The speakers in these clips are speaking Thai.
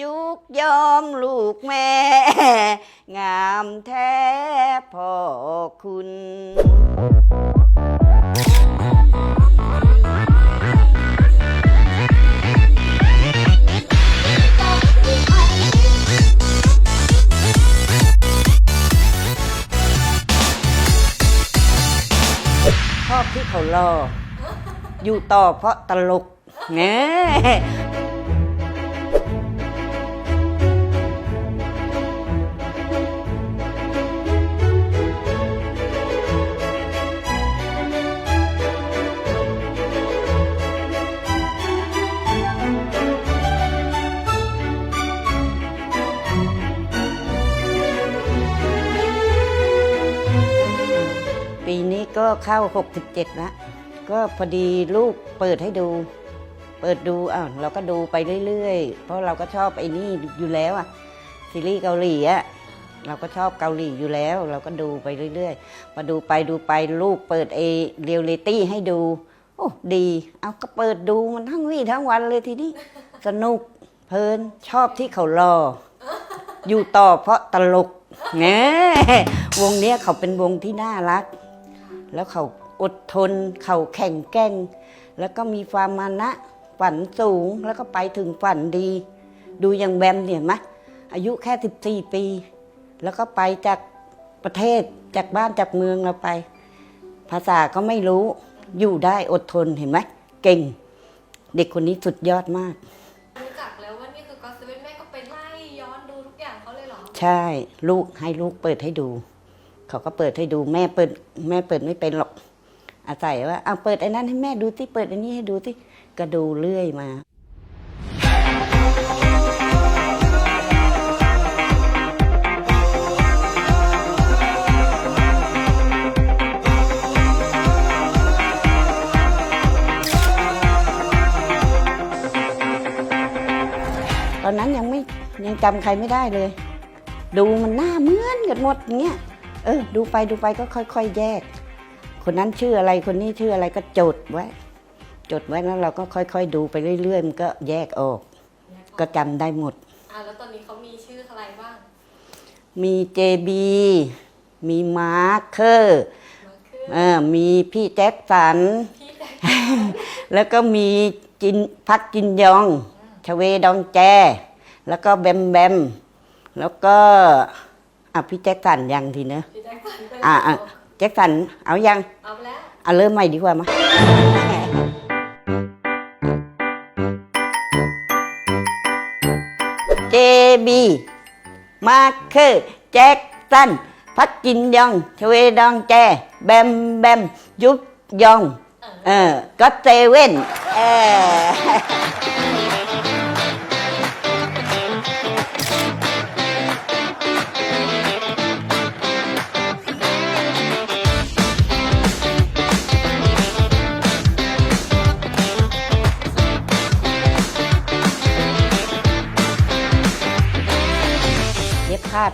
ยุกยอมลูกแม่ งามแท้พ่อคุณ ชอบที่เขารอ อยู่ต่อเพราะตลกแหน่ปี เข้า 67แล้วก็พอดีลูกเปิดให้ดู เปิดดูอ้าวเราก็ดูไปเรื่อยๆ เพราะเราก็ชอบไอ้นี่อยู่แล้วอะซีรีส์เกาหลีอะเราก็ชอบเกาหลีอยู่แล้ว เราก็ดูไปเรื่อยๆพอดูไปดูไปลูกเปิดเอเรียลลิตี้ให้ดู โอ้ดี เอาก็เปิดดูมันทั้งวี่ทั้งวันเลยทีนี้ สนุกเพลินชอบที่เขารอ อยู่ต่อเพราะตลกแหมวงเนี้ยเขาเป็นวงที่น่ารัก แล้วเขาอดทน เขาแข่งแกร่ง แล้วก็มีความมานะฝันสูงแล้วก็ไปถึงฝันดี ดูอย่างแบมเนี่ยเห็นไหมอายุแค่ 14 ปี แล้วก็ไปจากประเทศจากบ้านจากเมืองเราไป ภาษาก็ไม่รู้อยู่ได้อดทนเห็นไหมเก่ง เด็กคนนี้สุดยอดมาก รู้จักแล้วว่านี่คือก็อตเซเว่นแม่ก็ไปไล่ย้อนดูทุกอย่างเขาเลยเหรอ ใช่ ลูกให้ลูกเปิดให้ดู เขาก็เปิดให้ดูแม่เปิด แม่เปิดไม่เป็นหรอก อาศัยว่าเอาเปิดไอ้นั้นให้แม่ดูที่เปิดอันนี้ให้ดูที่ก็ดูเรื่อยมาตอนนั้นยังไม่ยังจำใครไม่ได้เลย ดูมันหน้าเหมือนกันหมดอย่างเงี้ย เออ ดูไปดูไปก็ค่อย ๆ แยก คนนั้นชื่ออะไรคนนี้ชื่ออะไรก็จดไว้ จดไว้แล้วเราก็ค่อยๆ ดูไปเรื่อยๆมันก็แยกออก ก็จำได้หมด อ่าแล้วตอนนี้เขามีชื่ออะไรบ้างมีเจบีมีมาร์คเคอร์มาคือเออมีพี่แจ็คสัน พี่แจ๊คแล้วก็มีจินพักจินยอง ชเวดองแจ แล้วก็แบมแบม แล้วก็ อะพี่แจ็คสันยังทีเนอะพี่แจ๊คสันเป็นอะอะแจ็คสันเอายังเอาไปแล้วเอาเริ่มใหม่ดีกว่ามาเจบีมาร์เคอร์แจ็คสันพักจินยองชเวดองแจ แบมแบมยุบยอง เออก็เซเว่นเออ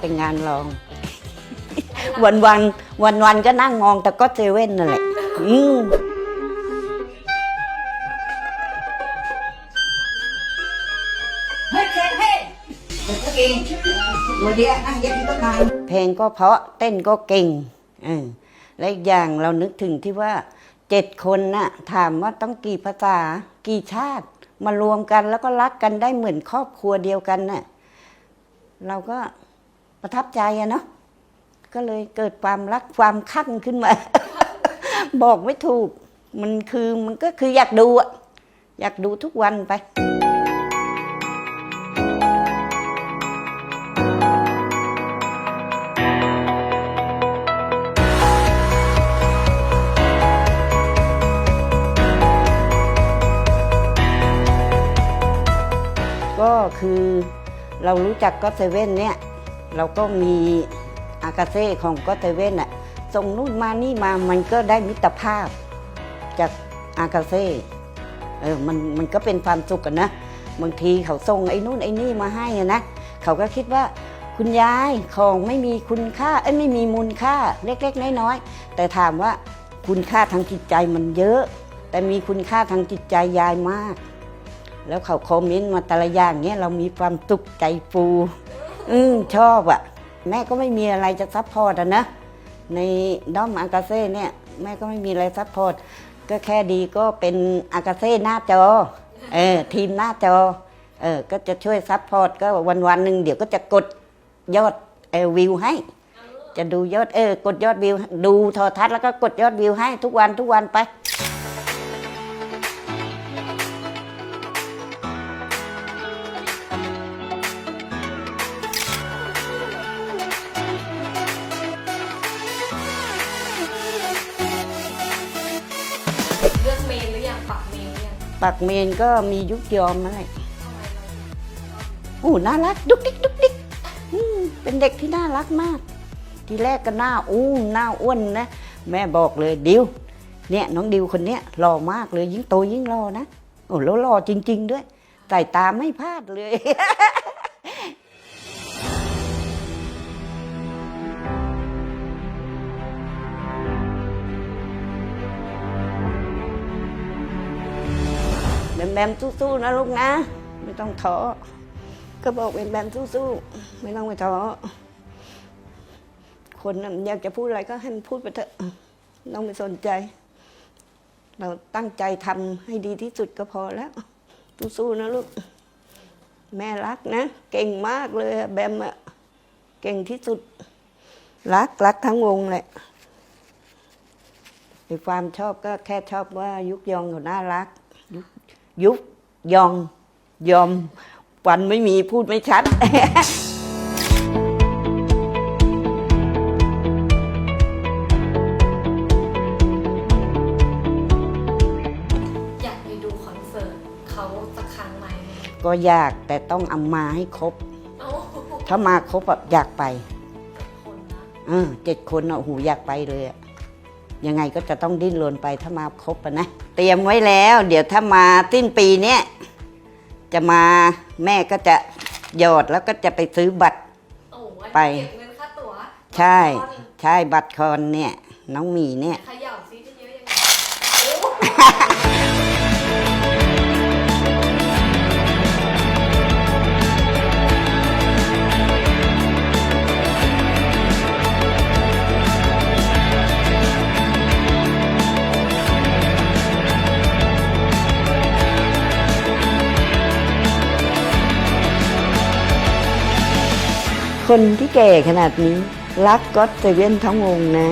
เย็บผ้าเป็นงานรอง วันวันวันวันๆก็นั่งมองแต่ก็เซเว่นนั่นแหละอืมเฮ้ยเฮ้ยเฮ้ยเดี๋ยวก็กินวันเดียวนั่งเย็บต้นไม้เพลงก็เพราะเต้นก็เก่งเออและอีกอย่างเรานึกถึงที่ว่าเจ็ดคนน่ะถามว่าต้องกี่ภาษากี่ชาติ มารวมกันแล้วก็รักกันได้เหมือนครอบครัวเดียวกันน่ะ เราก็ ประทับใจอะเนาะก็เลยเกิดความรักความคั่งขึ้นมา บอกไม่ถูก มันคือมันก็คืออยากดูอะอยากดูทุกวันไปก็คือเรารู้จักก็เซเว่นเนี่ย เราก็มีอากาเซ่ของก็เซเว่นอะส่งนู่นมานี่มามันก็ได้มิตรภาพ จากอากาเซ่เออมันมันก็เป็นความสุขกันนะบางทีเขาส่งไอ้นู่นไอ้นี่มาให้นะเขาก็คิดว่าคุณยายของไม่มีคุณค่าเอ้ยไม่มีมูลค่าเล็ก ๆ น้อยๆแต่ถามว่าคุณค่าทางจิตใจมันเยอะ แต่มีคุณค่าทางจิตใจยายมาก แล้วเขาคอมเมนต์มาแต่ละอย่างเนี้ยเรามีความสุขใจฟู อืมชอบอะ่ะแม่ก็ไม่มีอะไรจะซัพพอร์ตอะนะ ในด้อมอากาเซ่เนี่ย แม่ก็ไม่มีอะไรซัพพอร์ตก็แค่ดีก็เป็นอากาเซ่หน้าจอเออทีมหน้าจอเออก็จะช่วยซัพพอร์ตก็วันวันๆหนึ่งเดี๋ยวก็จะกดยอดเออวิวให้ จะดูยอดเออกดยอดวิว ดูโทอทัศน์แล้วก็กดยอดวิวให้ทุกวันทุกวันไป ปักเมนก็มียุคยอมนั่นแหละไรอู้น่ารัก ดุกดิกดุกดิกอืมเป็นเด็กที่น่ารักมาก ทีแรกก็หน้าอู้หน้าอ้วนนะ แม่บอกเลยดิวเนี่ยน้องดิวคนเนี้ยหล่อมากเลยยิ่งโตยิ่งหล่อนะ โอ้แล้วหล่อจริง ๆ ด้วยสายตาไม่พลาดเลย มแบมสู้ๆนะลูกนะ ไม่ต้องท้อก็บอกแบมแบมสู้ๆไม่ต้องไปท้อคนอยากจะพูดอะไรก็ให้มันพูดไปเถอะไม่ต้องไปสนใจ เราตั้งใจทำให้ดีที่สุดก็พอแล้วสู้ๆนะลูก แม่รักนะ เก่งมากเลยแบมอะเก่งที่สุด รักรักทั้งวงแหละไอ้ความชอบก็แค่ชอบว่ายุกยองเขาน่ารัก ยุกยุกยองยอมวันไม่มีพูดไม่ชัด อยากไปดูคอนเสิร์ตเขาสักครั้งไหมก็อยากแต่ต้องเอามาให้ครบโอ้โหถ้ามาครบแบบอยากไปคนนะเออเจ็ดคนอะโอ้โหูอยากไปเลยอะยังไงก็จะต้องดิ้นรนไปถ้ามาครบอะนะเตรียมไว้แล้ว เดี๋ยวถ้ามาสิ้นปีเนี้ยจะมาแม่ก็จะหยอดแล้วก็จะไปซื้อบัตร โอ้โหอันนี้ไป เก็บเงินค่าตั๋วใช่ตอนใช่บัตรคอนเนี่ย น้องหมีเนี่ย เขย่าซิจะเยอะยังไงโอ้ คนที่แก่ขนาดนี้ รักก็จะเซเว่นท้องวงนะ